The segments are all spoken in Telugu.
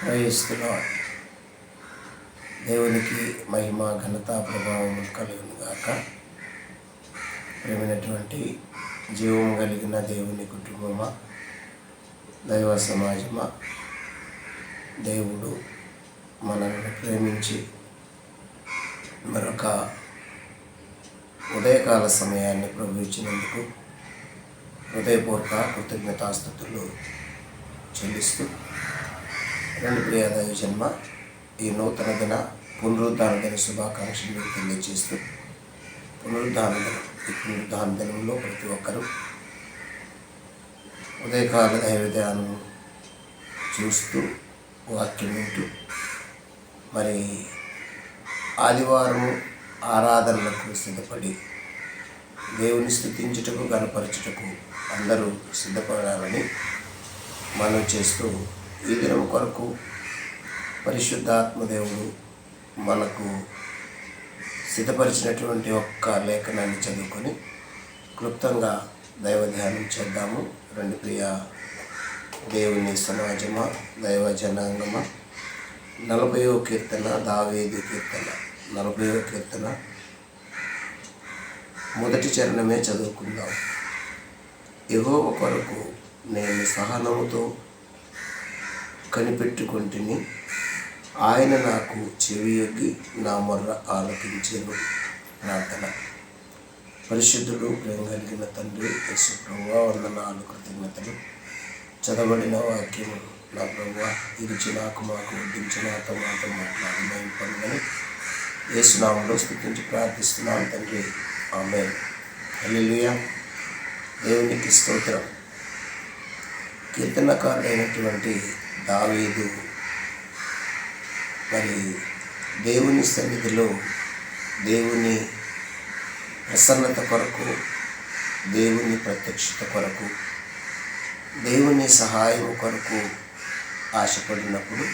ప్రయిస్తున్నా దేవునికి మహిమ ఘనత ప్రభావం కలుగును గాక. ప్రేమైనటువంటి జీవం కలిగిన దేవుని కుటుంబమా దైవ సమాజమా దేవుడు మనల్ని ప్రేమించి మరొక ఉదయకాల సమయాన్ని ప్రభు ఇచ్చినందుకు హృదయపూర్వక కృతజ్ఞతాస్థుతులు చెల్లిస్తూ రెండు ప్రియ జన్మ ఈ నూతన దిన పునరుద్ధాన దిన శుభాకాంక్షలు మీకు తెలియజేస్తూ పునరుద్ధాన దినం ఈ పునరుద్ధాన దినంలో ప్రతి ఒక్కరూ ఉదయకాల దైవధ్యానం చూస్తూ వాక్యం వింటూ మరి ఆదివారం ఆరాధనలకు సిద్ధపడి దేవుని స్థుతించుటకు గనపరచుటకు అందరూ సిద్ధపడాలని మనం చేస్తూ ఈ దినం కొరకు పరిశుద్ధాత్మదేవుడు మనకు సిద్ధపరిచినటువంటి ఒక్క లేఖనాన్ని చదువుకొని క్లుప్తంగా దైవ ధ్యానం చేద్దాము. రెండు ప్రియ దేవుని సమాజమా దైవ జనాంగమా నలభయో కీర్తన దావేది కీర్తన. నలభయో కీర్తన. మొదటి చరణమే చదువుకుందాం. యెహోవ కొరకు నేను సహనముతో కనిపెట్టుకుంటుని. ఆయన నాకు చెవియొగ్గి నా మొర్ర ఆలకించెను ప్రార్థన పరిశుద్ధుడు ప్రేమ కలిగిన తండ్రి యేసు ప్రభువా వందనాలు కృతజ్ఞతలు. చదవడిన వాక్యము నా ప్రభువా ఇరిచి నాకు మాకు వడ్డించి నాతో మాతో మాట్లాడి మేము పొందని యేసునామంలో స్థుతించి ప్రార్థిస్తున్నాను తండ్రి. ఆమె హల్లెలూయా. దేవునికి స్తోత్రం. కీర్తనకారుడైనటువంటి దావీదు. మరి దేవుని సన్నిధిలో దేవుని ప్రసన్నత కొరకు దేవుని ప్రత్యక్షత కొరకు దేవుని సహాయం కొరకు ఆశపడినప్పుడు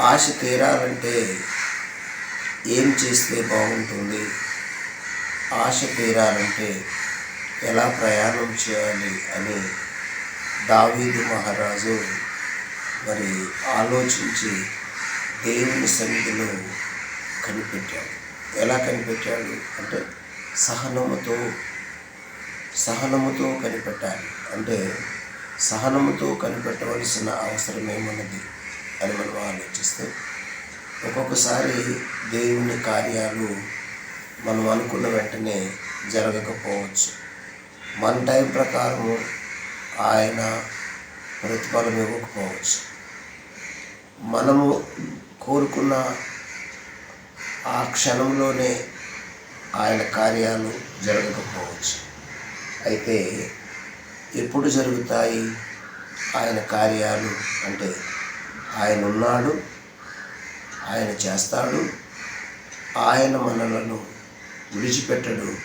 ఆశ తీరాలంటే ఏం చేస్తే బాగుంటుంది? ఆశ తీరాలంటే ఎలా ప్రయాణం చేయాలి అని దావీదు మహారాజు మరి ఆలోచించి దేవుని సన్నిధిలో కనిపెట్టాడు. ఎలా కనిపెట్టాడు అంటే సహనముతో సహనముతో కనిపెట్టాలి. అంటే సహనముతో కనిపెట్టవలసిన అవసరం ఏమున్నది అని మనం ఆలోచిస్తే ఒక్కొక్కసారి దేవుని కార్యాలు మనం అనుకున్న వెంటనే జరగకపోవచ్చు. మన టైం ప్రకారము ఆయన ప్రతిఫలం ఇవ్వకపోవచ్చు. మనము కోరుకున్న ఆ క్షణంలోనే ఆయన కార్యాలు జరగకపోవచ్చు. అయితే ఎప్పుడు జరుగుతాయి ఆయన కార్యాలు? అంటే ఆయన ఉన్నాడు ఆయన చేస్తాడు ఆయన మనలను విడిచిపెట్టడు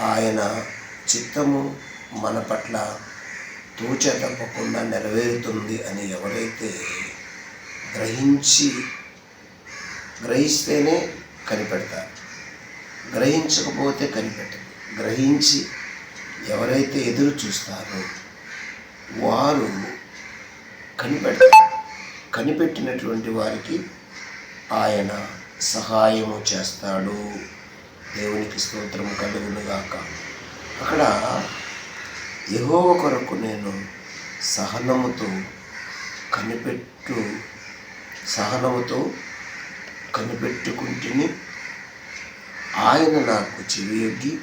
ఆయన చిత్తము మన పట్ల తూచ తప్పకుండా నెరవేరుతుంది అని ఎవరైతే గ్రహించి గ్రహిస్తేనే కనిపెడతారు. గ్రహించకపోతే కనిపెట్టదు గ్రహించి ఎవరైతే ఎదురు చూస్తారో వారు కనిపెడతారు. కనిపెట్టినటువంటి వారికి ఆయన సహాయము చేస్తాడు. దేవునికి స్తోత్రము కలుగునుగాక. అక్కడ యహోవ కొరకు నేను సహనముతో కనిపెట్టు సహనముతో కనిపెట్టుకుంటుని ఆయన నాకు చెవియొగ్గి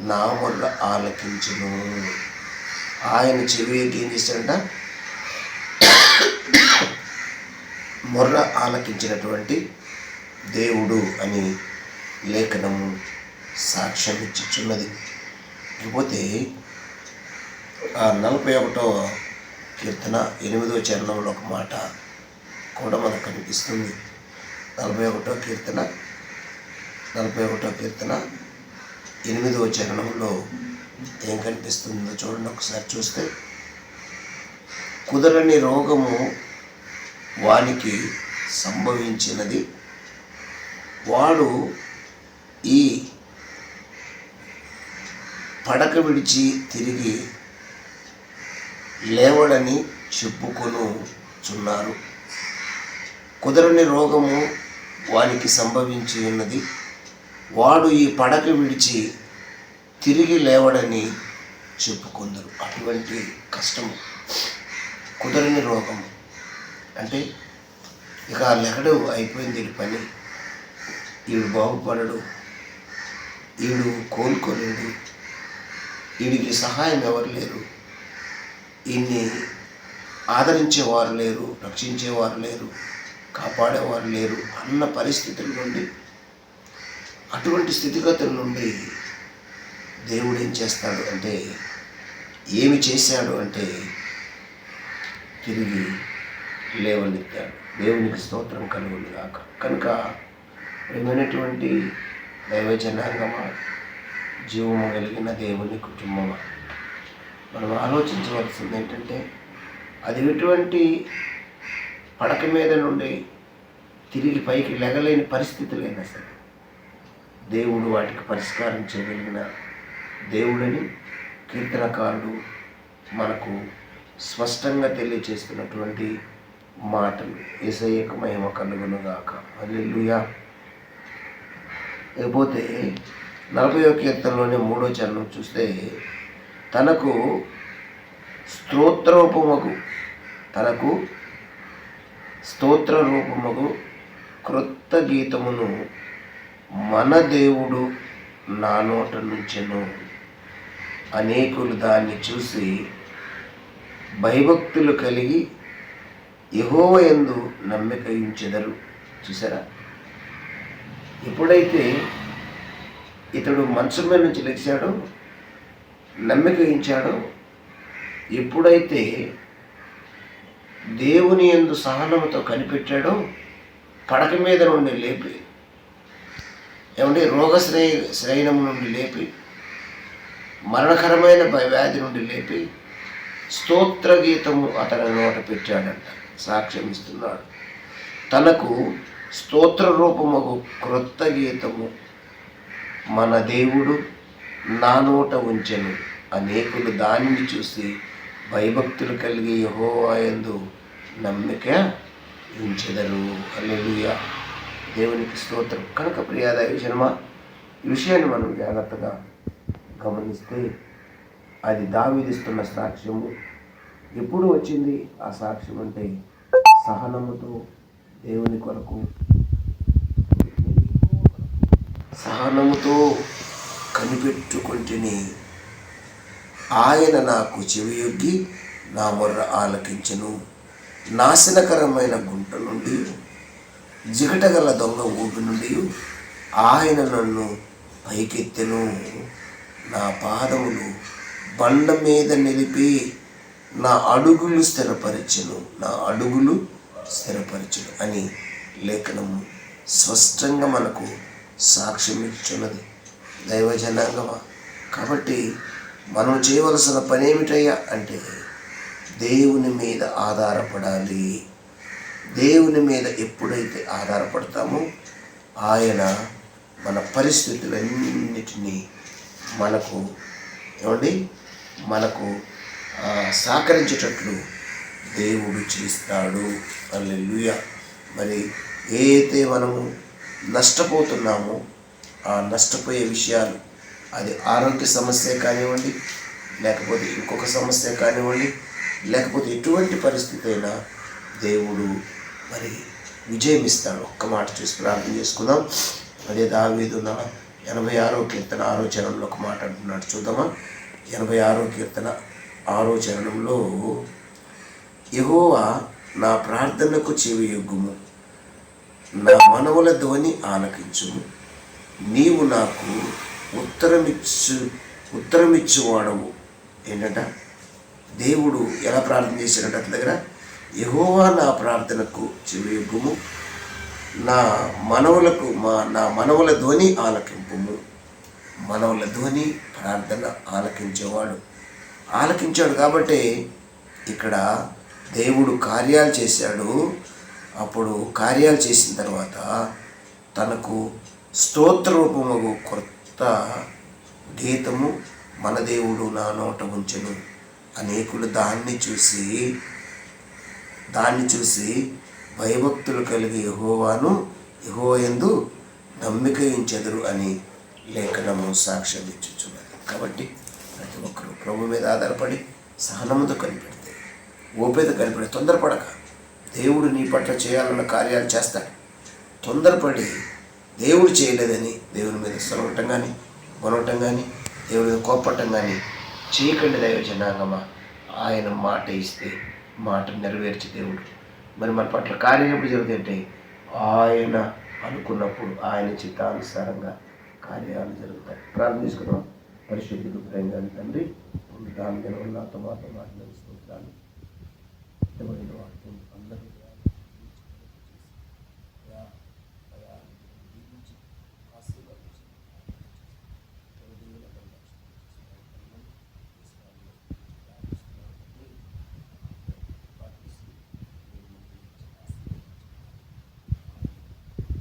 నా మొర్ర ఆలకించును. ఆయన చెవియొగ్గి ఏం చేశాడంట మొర్ర ఆలకించినటువంటి దేవుడు అని లేఖనము సాక్ష్యం ఇచ్చుచున్నది ఇకపోతే ఆ నలభై ఒకటో కీర్తన ఎనిమిదో చరణంలో ఒక మాట కూడా మనకు కనిపిస్తుంది. నలభై ఒకటో కీర్తన నలభై ఒకటో కీర్తన ఎనిమిదవ చరణంలో ఏం కనిపిస్తుందో చూడండి ఒకసారి చూస్తే. కుదరని రోగము వానికి సంభవించినది. వాడు ఈ పడక విడిచి తిరిగి లేవడని చెప్పుకొను చున్నారు కుదరని రోగము వానికి సంభవించి ఉన్నది. వాడు ఈ పడక విడిచి తిరిగి లేవడని చెప్పుకుందరు. అటువంటి కష్టము కుదరని రోగము. అంటే ఇక లెగడు అయిపోయింది ఈ పని. వీడు బాగుపడడు. వీడు కోలుకోలేడు. వీడికి సహాయం ఎవరు లేరు. ఈయన్ని ఆదరించేవారు లేరు రక్షించేవారు లేరు. కాపాడేవారు లేరు అన్న పరిస్థితుల నుండి అటువంటి స్థితిగతుల నుండి దేవుడు ఏం చేస్తాడు అంటే ఏమి చేశాడు అంటే తిరిగి లేవనెత్తాడు. దేవునికి స్తోత్రం కలుగును కాక కనుక ప్రేమైనటువంటి దైవ జనాంగమా జీవము కలిగిన దేవుని కుటుంబమా మనం ఆలోచించవలసింది ఏంటంటే అది ఎటువంటి పడక మీద నుండి తిరిగి పైకి లెగలేని పరిస్థితులైనా సరే దేవుడు వాటికి పరిష్కారం చేయగలిగిన దేవుడని కీర్తనకారుడు మనకు స్పష్టంగా తెలియచేస్తున్నటువంటి మాటలు. ఏసయ్యకు మహిమ కలుగునుగాక అల్లెలుయా లేకపోతే నలభై కీర్తనలోనే మూడో చరణం చూస్తే తనకు స్తోత్రరూపమగు తనకు స్తోత్ర రూపముగు క్రొత్త గీతమును మన దేవుడు నా నోట నుంచెను. అనేకులు దాన్ని చూసి భయభక్తులు కలిగి ఎహోవ యందు నమ్మిక ఉంచెదరు చూసారా? ఎప్పుడైతే ఇతడు మంచం మీద నుంచి లెగిశాడో నమ్మిక ఇచ్చాడో ఎప్పుడైతే దేవుని ఎందు సహనముతో కనిపెట్టాడో పడక మీద నుండి లేపి ఏమంటే రోగ శ్రేయ నుండి లేపి మరణకరమైన వ్యాధి నుండి లేపి స్తోత్ర గీతము అతని నోట పెట్టాడంట సాక్ష్యం ఇస్తున్నాడు. తనకు స్తోత్ర రూపముకు క్రొత్త గీతము మన దేవుడు నా నోట ఉంచెను. అనేకులు దానిని చూసి భయభక్తులు కలిగి యహోవాయందు నమ్మిక ఉంచెదరు. అల్లెలుయా దేవునికి స్తోత్రం. కనుక ప్రియాదాయ జన్మ ఈ విషయాన్ని మనం జాగ్రత్తగా గమనిస్తే అది దావిదిస్తున్న సాక్ష్యము. ఎప్పుడు వచ్చింది? ఆ సాక్ష్యం అంటే సహనముతో దేవుని కొరకు. సహనముతో కనిపెట్టుకుంటేనే ఆయన నాకు చెవియొగ్గి నా మొర్ర ఆలకించను. నాశనకరమైన గుంట నుండి జిగటగల దొంగ ఊపి నుండి ఆయన నన్ను పైకెత్తెను. నా పాదములు బండ మీద నిలిపి నా అడుగులు స్థిరపరచను. నా అడుగులు స్థిరపరచను అని లేఖనము స్పష్టంగా మనకు సాక్ష్యం ఇచ్చున్నది దైవజనాంగమా? కాబట్టి మనం చేయవలసిన పని ఏమిటయ్యా అంటే దేవుని మీద ఆధారపడాలి. దేవుని మీద ఎప్పుడైతే ఆధారపడతామో ఆయన మన పరిస్థితులన్నిటినీ మనకు ఏమండి? మనకు సహకరించేటట్లు దేవుడు చేస్తాడు. అల్లెలుయ మరి ఏ అయితే మనము నష్టపోతున్నామో ఆ నష్టపోయే విషయాలు అది ఆరోగ్య సమస్య కానివ్వండి లేకపోతే ఇంకొక సమస్య కానివ్వండి లేకపోతే ఎటువంటి పరిస్థితి అయినా దేవుడు మరి విజయం ఇస్తాడు. ఒక్క మాట చూసి ప్రార్థన చేసుకుందాం. అదే దావీదు నా ఎనభై ఆరో కీర్తన ఆరో చరణంలో ఒక మాట అంటున్నాడు. చూద్దామా? ఎనభై ఆరో కీర్తన ఆరో చరణంలో ఎగోవా నా ప్రార్థనకు చెవి ఎగ్గుము నా మనవుల ధ్వని ఆలకించుము. నీవు నాకు ఉత్తరమిచ్చు ఉత్తరమిచ్చువాడవు. ఏంటంట? దేవుడు ఎలా ప్రార్థన చేశాడంట అతని దగ్గర? యహోవా నా ప్రార్థనకు చెవియొగ్గుము నా మనవులకు మా నా మనవుల ధ్వని ఆలకింపుము. మనవుల ధ్వని ప్రార్థన ఆలకించేవాడు. ఆలకించాడు కాబట్టి ఇక్కడ దేవుడు కార్యాలు చేశాడు. అప్పుడు కార్యాలు చేసిన తర్వాత తనకు స్తోత్ర రూపముగు గీతము మన దేవుడు నా నోట ఉంచెను. అనేకులు దాన్ని చూసి దాన్ని చూసి భయభక్తులు కలిగి యహోవాను యహో ఎందు నమ్మిక ఉంచెదరు అని లేఖనము సాక్ష్యం ఇచ్చుచున్నది కాబట్టి ప్రతి ఒక్కరూ ప్రభు మీద ఆధారపడి సహనముతో కనిపెడితే ఓపిక కనిపెడి తొందరపడక. దేవుడు నీ పట్ల చేయాలన్న కార్యాలు చేస్తాడు. తొందరపడి దేవుడు చేయలేదని దేవుని మీద సొలగటం కానీ కొనవటం కానీ దేవుడి మీద కోపటం కానీ చేయకండి దైవ జనాంగమా. ఆయన మాట ఇస్తే మాట నెరవేర్చి దేవుడు. మరి మన పట్ల కార్యం ఎప్పుడు జరుగుతుంటే ఆయన అనుకున్నప్పుడు ఆయన చిత్తానుసారంగా కార్యాలు జరుగుతాయి. ప్రార్థించుకున్నాం పరిశుద్ధి పరిశుద్ధుడు ప్రేమ తండ్రి దాని వల్ల మాతో మాట్లాడుకుంటాను